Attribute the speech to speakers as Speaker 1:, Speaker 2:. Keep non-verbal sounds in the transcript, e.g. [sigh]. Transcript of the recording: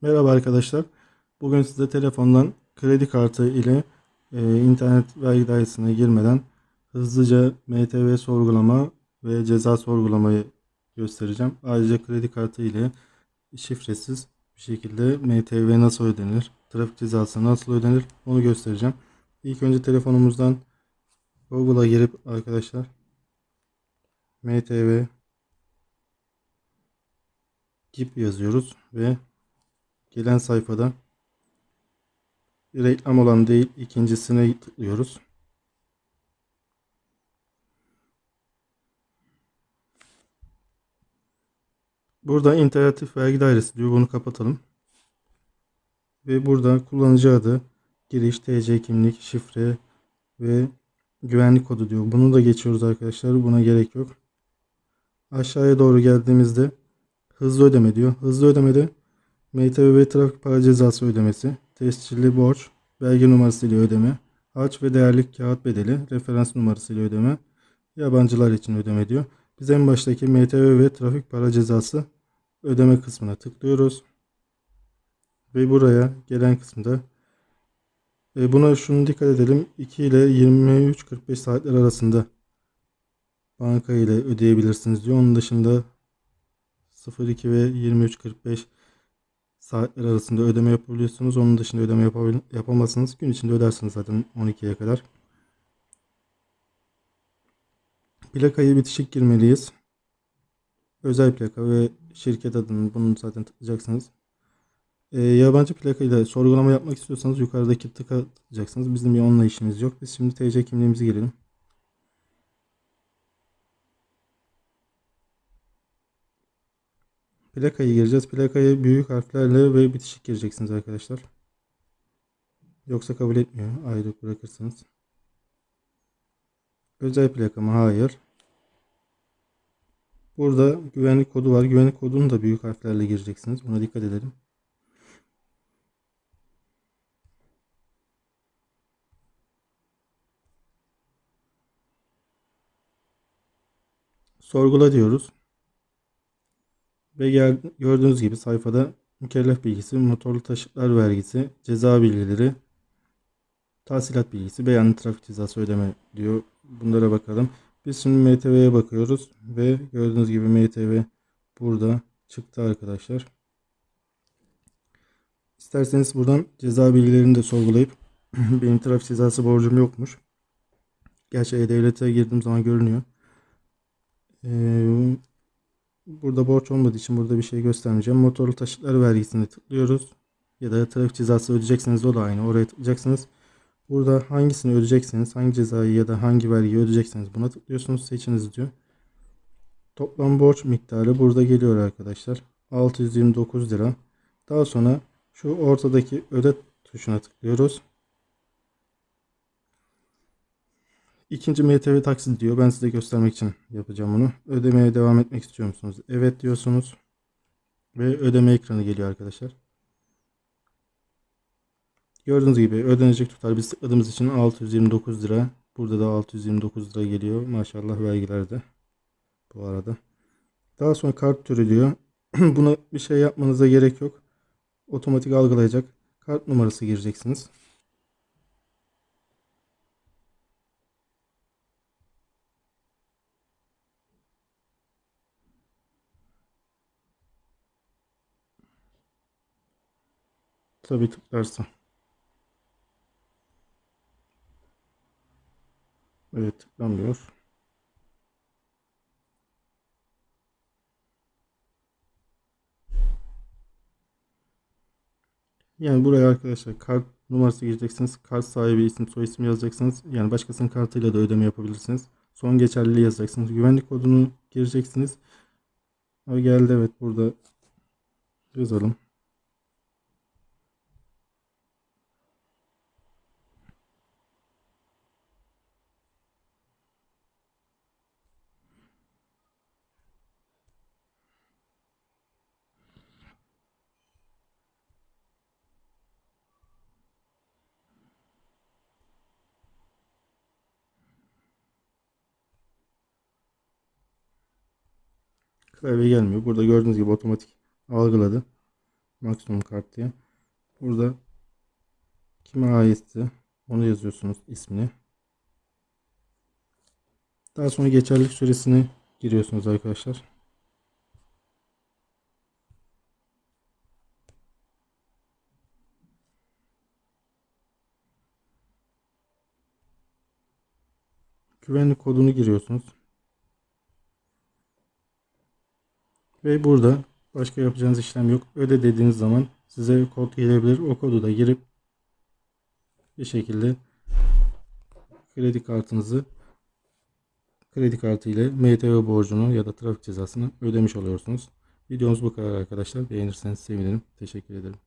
Speaker 1: Merhaba arkadaşlar. Bugün size telefondan kredi kartı ile e, internet vergi dairesine girmeden hızlıca MTV sorgulama ve ceza sorgulamayı göstereceğim. Ayrıca kredi kartı ile şifresiz bir şekilde MTV nasıl ödenir, trafik cezası nasıl ödenir onu göstereceğim. İlk önce telefonumuzdan Google'a girip arkadaşlar MTV GIP yazıyoruz ve Gelen sayfada reklam olan değil ikincisine tıklıyoruz. Burada interaktif vergi dairesi diyor. Bunu kapatalım. Ve burada kullanıcı adı, giriş, TC kimlik, şifre ve güvenlik kodu diyor. Bunu da geçiyoruz arkadaşlar. Buna gerek yok. Aşağıya doğru geldiğimizde hızlı ödeme diyor. Hızlı ödemede MTV ve trafik para cezası ödemesi, tescilli borç, belge numarası ile ödeme, harç ve değerli kağıt bedeli, referans numarası ile ödeme, yabancılar için ödeme diyor. Biz en baştaki MTV ve trafik para cezası ödeme kısmına tıklıyoruz. Ve buraya gelen kısımda e, buna şunu dikkat edelim. 2 ile 23.45 saatler arasında banka ile ödeyebilirsiniz diyor. Onun dışında 02 ve 23.45 saatler arasında ödeme yapabiliyorsunuz. Onun dışında ödeme yapamazsınız. Gün içinde ödersiniz zaten 12'ye kadar. Plakayı bitişik girmeliyiz. Özel plaka ve şirket adını bunu zaten tıklayacaksınız. Ee, yabancı plakayla sorgulama yapmak istiyorsanız yukarıdaki tıka tıklayacaksınız. Bizim bir onunla işimiz yok. Biz şimdi TC kimliğimizi girelim. Plakayı gireceğiz. Plakayı büyük harflerle ve bitişik gireceksiniz arkadaşlar. Yoksa kabul etmiyor. Ayrı bırakırsanız. Özel plaka mı? Hayır. Burada güvenlik kodu var. Güvenlik kodunu da büyük harflerle gireceksiniz. Buna dikkat edelim. Sorgula diyoruz. Ve gel, gördüğünüz gibi sayfada mükellef bilgisi, motorlu taşıtlar vergisi, ceza bilgileri, tahsilat bilgisi, beyanlı trafik cezası ödeme diyor. Bunlara bakalım. Biz şimdi MTV'ye bakıyoruz ve gördüğünüz gibi MTV burada çıktı arkadaşlar. İsterseniz buradan ceza bilgilerini de sorgulayıp [clears throat] benim trafik cezası borcum yokmuş. Gerçi E-Devlet'e girdiğim zaman görünüyor. Ee, Burada borç olmadığı için burada bir şey göstermeyeceğim. Motorlu taşıtlar vergisini tıklıyoruz. Ya da trafik cezası ödeyecekseniz o da aynı. Oraya tıklayacaksınız. Burada hangisini ödeyecekseniz, hangi cezayı ya da hangi vergiyi ödeyecekseniz buna tıklıyorsunuz. Seçiniz diyor. Toplam borç miktarı burada geliyor arkadaşlar. 629 lira. Daha sonra şu ortadaki öde tuşuna tıklıyoruz. İkinci MTV taksit diyor. Ben size göstermek için yapacağım bunu. Ödemeye devam etmek istiyor musunuz? Evet diyorsunuz. Ve ödeme ekranı geliyor arkadaşlar. Gördüğünüz gibi ödenecek tutar biz tıkladığımız için 629 lira. Burada da 629 lira geliyor. Maşallah vergilerde. Bu arada. Daha sonra kart türü diyor. [clears throat] Buna bir şey yapmanıza gerek yok. Otomatik algılayacak. Kart numarası gireceksiniz. Tabii tıklarsa. Evet tıklamıyor. Yani buraya arkadaşlar kart numarası gireceksiniz. Kart sahibi isim soy isim yazacaksınız. Yani başkasının kartıyla da ödeme yapabilirsiniz. Son geçerliliği yazacaksınız. Güvenlik kodunu gireceksiniz. O geldi evet burada yazalım. Klavye gelmiyor. Burada gördüğünüz gibi otomatik algıladı. maksimum kart diye. Burada kime aitti onu yazıyorsunuz ismini. Daha sonra geçerlilik süresini giriyorsunuz arkadaşlar. Güvenlik kodunu giriyorsunuz. Ve burada başka yapacağınız işlem yok. Öde dediğiniz zaman size kod gelebilir. O kodu da girip bir şekilde kredi kartınızı kredi kartı ile MTV borcunu ya da trafik cezasını ödemiş oluyorsunuz. Videomuz bu kadar arkadaşlar. Beğenirseniz sevinirim. Teşekkür ederim.